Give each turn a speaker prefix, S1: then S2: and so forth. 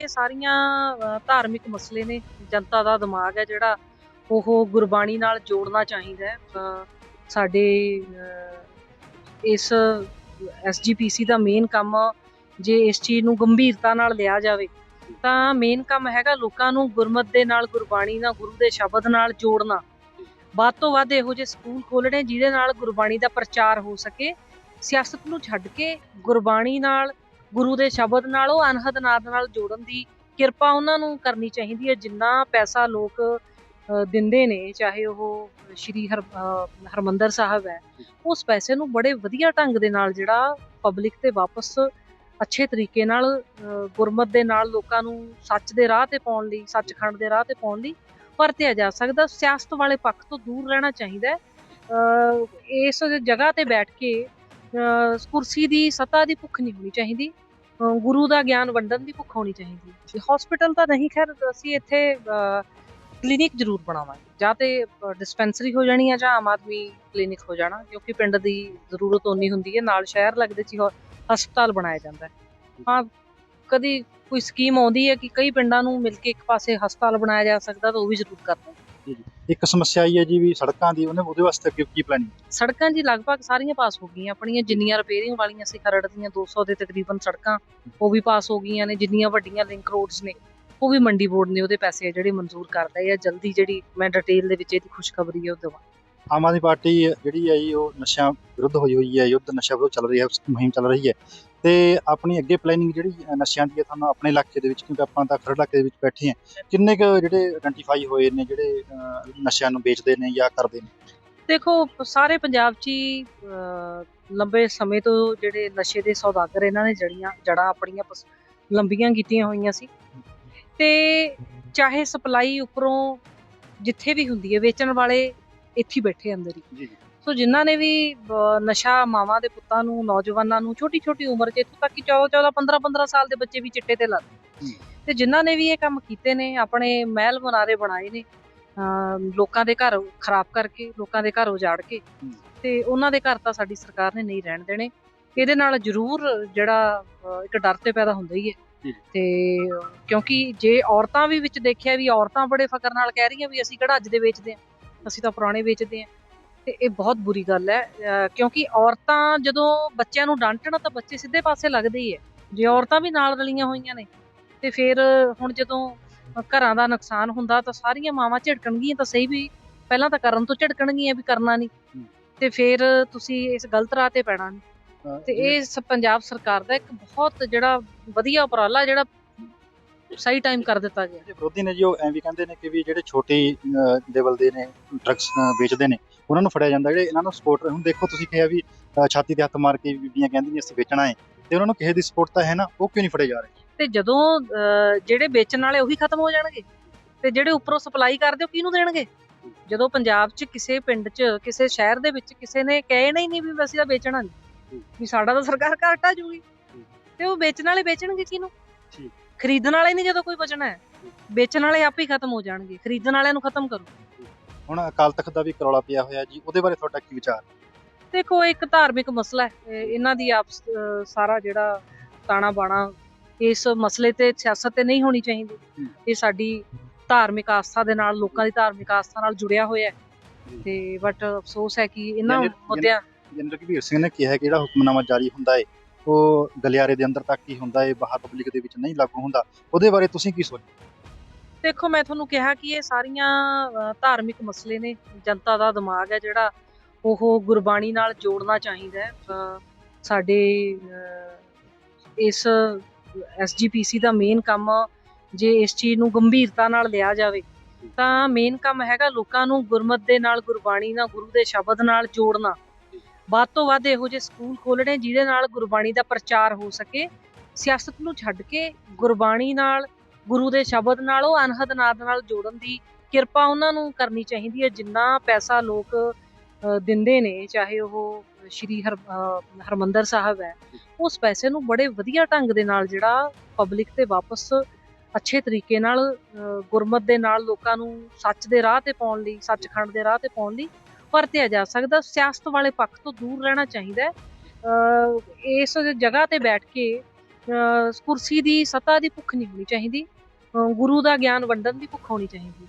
S1: ਇਹ ਸਾਰੀਆਂ ਧਾਰਮਿਕ ਮਸਲੇ ਨੇ, ਜਨਤਾ ਦਾ ਦਿਮਾਗ ਹੈ ਜਿਹੜਾ, ਉਹ ਗੁਰਬਾਣੀ ਨਾਲ ਜੋੜਨਾ ਚਾਹੀਦਾ ਹੈ। ਸਾਡੇ ਇਸ ਐਸਜੀਪੀਸੀ ਦਾ ਮੇਨ ਕੰਮ ਜੇ ਇਸ ਚੀਜ਼ ਨੂੰ ਗੰਭੀਰਤਾ ਨਾਲ ਲਿਆ ਜਾਵੇ, ਤਾਂ ਮੇਨ ਕੰਮ ਹੈਗਾ ਲੋਕਾਂ ਨੂੰ ਗੁਰਮਤ ਦੇ ਨਾਲ ਗੁਰਬਾਣੀ ਨਾਲ, ਗੁਰੂ ਦੇ ਸ਼ਬਦ ਨਾਲ ਜੋੜਨਾ। ਵੱਧ ਤੋਂ ਵੱਧ ਇਹੋ ਜਿਹੇ ਸਕੂਲ ਖੋਲਣੇ ਜਿਹਦੇ ਨਾਲ ਗੁਰਬਾਣੀ ਦਾ ਪ੍ਰਚਾਰ ਹੋ ਸਕੇ। ਸਿਆਸਤ ਨੂੰ ਛੱਡ ਕੇ ਗੁਰਬਾਣੀ ਨਾਲ ਗੁਰੂ ਦੇ ਸ਼ਬਦ ਨਾਲ ਉਹ ਅਨਹਦ ਨਾਦ ਨਾਲ ਜੋੜਨ ਦੀ ਕਿਰਪਾ ਉਹਨਾਂ ਨੂੰ ਕਰਨੀ ਚਾਹੀਦੀ ਹੈ ਜਿੰਨਾ ਪੈਸਾ ਲੋਕ ਦਿੰਦੇ ਨੇ ਚਾਹੇ ਉਹ ਸ਼੍ਰੀ ਹਰ ਅ, ਹਰਮੰਦਰ ਸਾਹਿਬ ਹੈ ਉਸ ਪੈਸੇ ਨੂੰ ਬੜੇ ਵਧੀਆ ਢੰਗ ਦੇ ਨਾਲ ਜਿਹੜਾ ਪਬਲਿਕ ਤੇ ਵਾਪਸ ਅੱਛੇ ਤਰੀਕੇ ਨਾਲ ਗੁਰਮਤ ਦੇ ਨਾਲ ਲੋਕਾਂ ਨੂੰ ਸੱਚ ਦੇ ਰਾਹ ਤੇ ਪਾਉਣ ਲਈ ਸੱਚਖੰਡ ਦੇ ਰਾਹ ਤੇ ਪਾਉਣ ਲਈ ਵਰਤਿਆ ਜਾ ਸਕਦਾ। ਸਿਆਸਤ ਵਾਲੇ ਪੱਖ ਤੋਂ ਦੂਰ ਰਹਿਣਾ ਚਾਹੀਦਾ ਇਸ ਜਗ੍ਹਾ ਤੇ ਬੈਠ ਕੇ ਕੁਰਸੀ ਦੀ ਸਤਾ ਦੀ ਭੁੱਖ ਨਹੀਂ ਹੋਣੀ ਚਾਹੀਦੀ। ਗੁਰੂ ਦਾ ਗਿਆਨ ਵੰਡਣ ਦੀ ਭੁੱਖ ਹੋਣੀ ਚਾਹੀਦੀ। ਹਸਪੀਟਲ ਤਾਂ ਨਹੀਂ, ਖੈਰ ਅਸੀਂ ਇੱਥੇ ਕਲੀਨਿਕ ਜ਼ਰੂਰ ਬਣਾਵਾਂਗੇ। ਜਾਂ ਤੇ ਡਿਸਪੈਂਸਰੀ ਹੋ ਜਾਣੀ ਹੈ ਜਾਂ ਆਮ ਆਦਮੀ ਕਲੀਨਿਕ ਹੋ ਜਾਣਾ, ਕਿਉਂਕਿ ਪਿੰਡ ਦੀ ਜ਼ਰੂਰਤ ਓਨੀ ਹੁੰਦੀ ਹੈ। ਨਾਲ ਸ਼ਹਿਰ ਲੱਗਦੇ ਸੀ ਹਸਪਤਾਲ ਬਣਾਇਆ ਜਾਂਦਾ ਹੈ। ਹਾਂ, ਕਦੀ ਕੋਈ ਸਕੀਮ ਆਉਂਦੀ ਹੈ ਕਿ ਕਈ ਪਿੰਡਾਂ ਨੂੰ ਮਿਲ ਕੇ ਇੱਕ ਪਾਸੇ ਹਸਪਤਾਲ ਬਣਾਇਆ ਜਾ ਸਕਦਾ, ਤਾਂ ਉਹ ਵੀ ਜ਼ਰੂਰ ਕਰਦੇ
S2: ਇੱਕ ਸਮੱਸਿਆ ਆਈ ਹੈ ਜੀ ਵੀ ਸੜਕਾਂ ਦੀ, ਉਹਨੇ ਉਹਦੇ ਵਾਸਤੇ ਅੱਗੇ ਕੀ ਪਲਾਨਿੰਗ
S1: ਸੜਕਾਂ ਜੀ ਲਗਭਗ ਸਾਰੀਆਂ ਪਾਸ ਹੋ ਗਈਆਂ। ਆਪਣੀਆਂ ਜਿੰਨੀਆਂ ਰਿਪੇਅਰਿੰਗ ਵਾਲੀਆਂ ਸੀ ਖਰੜ ਦੀਆਂ 200 ਦੇ ਤਕਰੀਬਨ ਸੜਕਾਂ, ਉਹ ਵੀ ਪਾਸ ਹੋ ਗਈਆਂ ਨੇ। ਜਿੰਨੀਆਂ ਵੱਡੀਆਂ ਲਿੰਕ ਰੋਡਸ ਨੇ, ਉਹ ਵੀ ਮੰਡੀ ਬੋਰਡ ਨੇ ਉਹਦੇ ਪੈਸੇ ਜਿਹੜੇ ਮਨਜ਼ੂਰ ਕਰਦਾ ਹੈ ਜਲਦੀ ਜਿਹੜੀ ਮੈਂ ਡਿਟੇਲ ਦੇ ਵਿੱਚ ਇਹਦੀ ਖੁਸ਼ਖਬਰੀ ਹੈ ਉਹ ਦੇਵਾਂ
S2: ਆਮ ਆਦਮੀ ਪਾਰਟੀ ਜਿਹੜੀ ਹੈ ਜੀ, ਉਹ ਨਸ਼ਿਆਂ ਵਿਰੁੱਧ ਹੋਈ ਹੋਈ ਹੈ, ਯੁੱਧ ਨਸ਼ਾ ਵਿਰੁੱਧ ਚੱਲ ਰਹੀ ਹੈ, ਮੁਹਿੰਮ ਚੱਲ ਰਹੀ ਹੈ। ਤੇ ਆਪਣੀ ਅੱਗੇ ਪਲੈਨਿੰਗ ਜਿਹੜੀ ਨਸ਼ਿਆਂ ਦੀ ਹੈ, ਤੁਹਾਨੂੰ ਆਪਣੇ ਇਲਾਕੇ ਦੇ ਵਿੱਚ, ਕਿਉਂਕਿ ਆਪਾਂ ਤਾਂ ਖਰੜ ਇਲਾਕੇ ਦੇ ਵਿੱਚ ਬੈਠੇ ਹਾਂ, ਕਿੰਨੇ ਕੁ ਜਿਹੜੇ ਆਇਡੈਂਟੀਫਾਈ ਹੋਏ ਨੇ, ਜਿਹੜੇ ਨਸ਼ਿਆਂ ਨੂੰ ਵੇਚਦੇ ਨੇ ਜਾਂ ਕਰਦੇ ਨੇ?
S1: ਦੇਖੋ, ਸਾਰੇ ਪੰਜਾਬ 'ਚ ਹੀ ਲੰਬੇ ਸਮੇਂ ਤੋਂ ਜਿਹੜੇ ਨਸ਼ੇ ਦੇ ਸੌਦਾਗਰ ਇਹਨਾਂ ਨੇ ਜੜੀਆਂ, ਜੜਾਂ ਆਪਣੀਆਂ ਲੰਬੀਆਂ ਕੀਤੀਆਂ ਹੋਈਆਂ ਸੀ। ਤੇ ਚਾਹੇ ਸਪਲਾਈ ਉੱਪਰੋਂ ਜਿੱਥੇ ਵੀ ਹੁੰਦੀ ਹੈ, ਵੇਚਣ ਵਾਲੇ ਇੱਥੇ ਬੈਠੇ ਅੰਦਰ ਹੀ।
S2: ਜੀ
S1: ਸੋ ਜਿਨ੍ਹਾਂ ਨੇ ਵੀ ਨਸ਼ਾ ਮਾਵਾਂ ਦੇ ਪੁੱਤਾਂ ਨੂੰ ਨੌਜਵਾਨਾਂ ਨੂੰ ਛੋਟੀ ਛੋਟੀ ਉਮਰ 'ਚ ਇੱਥੋਂ ਤੱਕ ਕਿ 14 14 15 15 ਸਾਲ ਦੇ ਬੱਚੇ ਵੀ ਚਿੱਟੇ ਤੇ ਲੱਗ
S2: ਹੂੰ।
S1: ਤੇ ਜਿਨ੍ਹਾਂ ਨੇ ਵੀ ਇਹ ਕੰਮ ਕੀਤੇ ਨੇ ਆਪਣੇ ਮਹਿਲ ਮਨਾਰੇ ਬਣਾਏ ਨੇ ਲੋਕਾਂ ਦੇ ਘਰ ਖਰਾਬ ਕਰਕੇ ਲੋਕਾਂ ਦੇ ਘਰ ਉਜਾੜ ਕੇ। ਤੇ ਉਹਨਾਂ ਦੇ ਘਰ ਤਾਂ ਸਾਡੀ ਸਰਕਾਰ ਨੇ ਨਹੀਂ ਰਹਿਣ ਦੇਣੇ। ਇਹਦੇ ਨਾਲ ਜ਼ਰੂਰ ਜਿਹੜਾ ਇੱਕ ਡਰ ਤੇ ਪੈਦਾ ਹੁੰਦਾ ਹੀ ਹੈ। ਤੇ ਕਿਉਂਕਿ ਜੇ ਔਰਤਾਂ ਵੀ ਵਿੱਚ ਦੇਖਿਆ ਵੀ ਔਰਤਾਂ ਬੜੇ ਫਕਰ ਨਾਲ ਕਹਿ ਰਹੀਆਂ ਵੀ ਅਸੀਂ ਕਿਹੜਾ ਅੱਜ ਦੇ ਵੇਚਦੇ ਹਾਂ। ਅਸੀਂ ਤਾਂ ਪੁਰਾਣੇ ਵੇਚਦੇ ਹਾਂ। ਤੇ ਇਹ ਬਹੁਤ ਬੁਰੀ ਗੱਲ ਹੈ ਕਿਉਂਕਿ ਔਰਤਾਂ ਜਦੋਂ ਬੱਚਿਆਂ ਨੂੰ ਡਾਂਟਣ ਤਾਂ ਬੱਚੇ ਸਿੱਧੇ ਪਾਸੇ ਲੱਗਦੇ ਹੀ ਹੈ। ਜੇ ਔਰਤਾਂ ਵੀ ਨਾਲ ਰਲੀਆਂ ਹੋਈਆਂ ਨੇ ਤੇ ਫਿਰ ਹੁਣ ਜਦੋਂ ਘਰਾਂ ਦਾ ਨੁਕਸਾਨ ਹੁੰਦਾ ਤਾਂ ਸਾਰੀਆਂ ਮਾਵਾਂ ਝਿੜਕਣਗੀਆਂ ਤਾਂ ਸਹੀ ਵੀ ਪਹਿਲਾਂ ਤਾਂ ਕਰਨ ਤੋਂ ਝਿੜਕਣਗੀਆਂ ਵੀ ਕਰਨਾ ਨਹੀਂ। ਤੇ ਫਿਰ ਤੁਸੀਂ ਇਸ ਗਲਤ ਰਾਹ ਤੇ ਪੈਣਾ ਨਹੀਂ। ਤੇ ਇਹ ਪੰਜਾਬ ਸਰਕਾਰ ਦਾ ਇੱਕ ਬਹੁਤ ਜਿਹੜਾ ਵਧੀਆ ਉਪਰਾਲਾ ਜਿਹੜਾ ਸਹੀ ਟਾਈਮ ਕਰ ਦਿੱਤਾ ਗਿਆ।
S2: ਵਿਰੋਧੀ ਨੇ ਜੀ ਉਹ ਐਂ ਵੀ ਕਹਿੰਦੇ ਨੇ ਕਿ ਵੀ ਜਿਹੜੇ ਛੋਟੇ ਲੈਵਲ ਦੇ ਨੇ ਡਰੱਗਸ ਵੇਚਦੇ ਨੇ ਉਹਨਾਂ ਨੂੰ ਫੜਿਆ ਜਾਂਦਾ। ਜਿਹੜੇ ਇਹਨਾਂ ਨੂੰ ਸਪੋਰਟ ਹੁਣ ਦੇਖੋ ਤੁਸੀਂ ਕਿਹਾ ਵੀ ਛਾਤੀ ਤੇ ਹੱਥ ਮਾਰ ਕੇ ਬੀਬੀਆਂ ਕਹਿੰਦੀਆਂ ਅਸੀਂ ਵੇਚਣਾ ਹੈ ਤੇ ਉਹਨਾਂ ਨੂੰ ਕਿਸੇ ਦੀ ਸਪੋਰਟ ਤਾਂ ਹੈ ਨਾ ਉਹ ਕਿਉਂ ਨਹੀਂ ਫੜੇ ਜਾ ਰਹੇ?
S1: ਤੇ ਜਦੋਂ ਜਿਹੜੇ ਵੇਚਣ ਵਾਲੇ ਉਹੀ ਖਤਮ ਹੋ ਜਾਣਗੇ? ਤੇ ਜਿਹੜੇ ਉੱਪਰੋਂ ਸਪਲਾਈ ਕਰਦੇ ਉਹ ਕਿਹਨੂੰ ਦੇਣਗੇ? ਜਦੋਂ ਪੰਜਾਬ 'ਚ ਕਿਸੇ ਪਿੰਡ 'ਚ ਕਿਸੇ ਸ਼ਹਿਰ ਦੇ ਵਿੱਚ ਕਿਸੇ ਨੇ ਕਹਿਣਾ ਹੀ ਨਹੀਂ ਵੀ ਅਸੀਂ ਤਾਂ ਵੇਚਣਾ ਨਹੀਂ ਵੀ ਸਾਡਾ ਤਾਂ ਸਰਕਾਰ ਘਾਟਾ ਜੂਗੀ। ਤੇ ਉਹ ਵੇਚਣ ਵਾਲੇ ਵੇਚਣਗੇ ਕਿਹਨੂੰ?
S2: ਠੀਕ।
S1: ਖਰੀਦਣ ਵਾਲੇ ਨਹੀਂ ਜਦੋਂ ਕੋਈ ਬਚਣਾ ਹੈ। ਵੇਚਣ ਵਾਲੇ ਆਪੇ ਹੀ ਖਤਮ ਹੋ ਜਾਣਗੇ। ਖਰੀਦਣ ਵਾਲਿਆਂ ਨੂੰ ਖਤਮ ਕਰੋ।
S2: ਹੁਣ ਅਕਾਲ ਤਖਤ ਦਾ ਵੀ ਕਰੌਲਾ ਪਿਆ ਹੋਇਆ ਜੀ ਉਹਦੇ ਬਾਰੇ ਤੁਹਾਡਾ ਕੀ ਵਿਚਾਰ?
S1: ਦੇਖੋ ਇੱਕ ਧਾਰਮਿਕ ਮਸਲਾ ਹੈ। ਇਹ- ਇਹਨਾਂ ਦੀ ਆਪਸ ਅਹ ਸਾਰਾ ਜਿਹੜਾ ਤਾਣਾ ਬਾਣਾ ਇਸ ਮਸਲੇ ਤੇ ਸਿਆਸਤ ਤੇ ਨਹੀਂ ਹੋਣੀ ਚਾਹੀਦੀ।
S2: ਹੂੰ।
S1: ਇਹ ਸਾਡੀ ਧਾਰਮਿਕ ਆਸਥਾ ਦੇ ਨਾਲ ਲੋਕਾਂ ਦੀ ਧਾਰਮਿਕ ਆਸਥਾ ਨਾਲ ਜੁੜਿਆ ਹੋਇਆ ਹੈ।
S2: ਜੀ।
S1: ਤੇ ਬਟ ਅਫਸੋਸ ਹੈ ਕਿ ਇਹਨਾਂ ਮੁੱਦਿਆਂ
S2: ਜਨਰਲ ਕਬੀਰ ਸਿੰਘ ਨੇ ਕਿਹਾ ਕਿ ਜਿਹੜਾ ਹੁਕਮਨਾਮਾ ਜਾਰੀ ਹੁੰਦਾ ਹੈ ਉਹ ਗਲਿਆਰੇ ਦੇ ਅੰਦਰ ਤੱਕ ਹੀ ਹੁੰਦਾ ਹੈ ਬਾਹਰ ਪਬਲਿਕ ਦੇ ਵਿੱਚ ਨਹੀਂ ਲਾਗੂ ਹੁੰਦਾ। ਉਹਦੇ ਬਾਰੇ ਤੁਸੀਂ ਕੀ ਸੋਚਦੇ?
S1: ਦੇਖੋ, ਮੈਂ ਤੁਹਾਨੂੰ ਕਿਹਾ ਕਿ ਇਹ ਸਾਰੀਆਂ ਧਾਰਮਿਕ ਮਸਲੇ ਨੇ। ਜਨਤਾ ਦਾ ਦਿਮਾਗ ਹੈ ਜਿਹੜਾ, ਉਹ ਗੁਰਬਾਣੀ ਨਾਲ ਜੋੜਨਾ ਚਾਹੀਦਾ ਹੈ। ਸਾਡੇ ਇਸ ਐਸਜੀਪੀਸੀ ਦਾ ਮੇਨ ਕੰਮ ਜੇ ਇਸ ਚੀਜ਼ ਨੂੰ ਗੰਭੀਰਤਾ ਨਾਲ ਲਿਆ ਜਾਵੇ, ਤਾਂ ਮੇਨ ਕੰਮ ਹੈਗਾ ਲੋਕਾਂ ਨੂੰ ਗੁਰਮਤ ਦੇ ਨਾਲ, ਗੁਰਬਾਣੀ ਨਾਲ, ਗੁਰੂ ਦੇ ਸ਼ਬਦ ਨਾਲ ਜੋੜਨਾ। ਵੱਧ ਤੋਂ ਵੱਧ ਇਹੋ ਜਿਹੇ ਸਕੂਲ ਖੋਲਣੇ ਜਿਹਦੇ ਨਾਲ ਗੁਰਬਾਣੀ ਦਾ ਪ੍ਰਚਾਰ ਹੋ ਸਕੇ। ਸਿਆਸਤ ਨੂੰ ਛੱਡ ਕੇ ਗੁਰਬਾਣੀ ਨਾਲ ਗੁਰੂ ਦੇ ਸ਼ਬਦ ਨਾਲ ਉਹ ਅਨਹਦ ਨਾਦ ਨਾਲ ਜੋੜਨ ਦੀ ਕਿਰਪਾ ਉਹਨਾਂ ਨੂੰ ਕਰਨੀ ਚਾਹੀਦੀ ਹੈ ਜਿੰਨਾ ਪੈਸਾ ਲੋਕ ਦਿੰਦੇ ਨੇ ਚਾਹੇ ਉਹ ਸ਼੍ਰੀ ਹਰ ਅ, ਹਰਮੰਦਰ ਸਾਹਿਬ ਹੈ। ਉਸ ਪੈਸੇ ਨੂੰ ਬੜੇ ਵਧੀਆ ਢੰਗ ਦੇ ਨਾਲ ਜਿਹੜਾ ਪਬਲਿਕ ਤੇ ਵਾਪਸ ਅੱਛੇ ਤਰੀਕੇ ਨਾਲ ਗੁਰਮਤ ਦੇ ਨਾਲ ਲੋਕਾਂ ਨੂੰ ਸੱਚ ਦੇ ਰਾਹ ਤੇ ਪਾਉਣ ਲਈ ਸੱਚਖੰਡ ਦੇ ਰਾਹ ਤੇ ਪਾਉਣ ਲਈ ਵਰਤਿਆ ਜਾ ਸਕਦਾ, ਸਿਆਸਤ ਵਾਲੇ ਪੱਖ ਤੋਂ ਦੂਰ ਰਹਿਣਾ ਚਾਹੀਦਾ ਇਸ ਜਗ੍ਹਾ ਤੇ ਬੈਠ ਕੇ ਕੁਰਸੀ ਦੀ ਸਤਾ ਦੀ ਭੁੱਖ ਨਹੀਂ ਹੋਣੀ ਚਾਹੀਦੀ ਗੁਰੂ ਦਾ ਗਿਆਨ ਵੰਡਣ ਦੀ ਭੁੱਖ ਹੋਣੀ ਚਾਹੀਦੀ